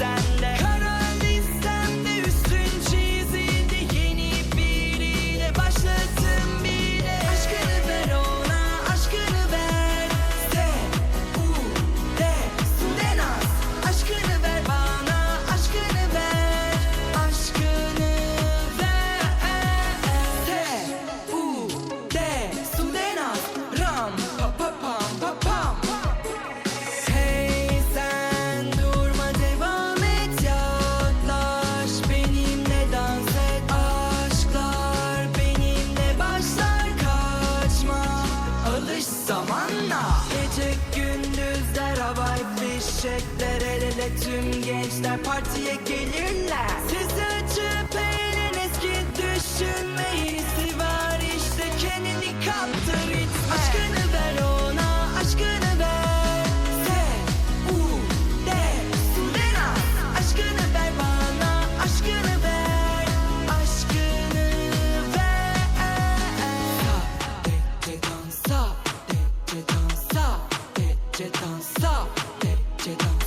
and zamanla. Gece gündüzler havai fişekler el ele tüm gençler partiye gelirler తెచ్చుదా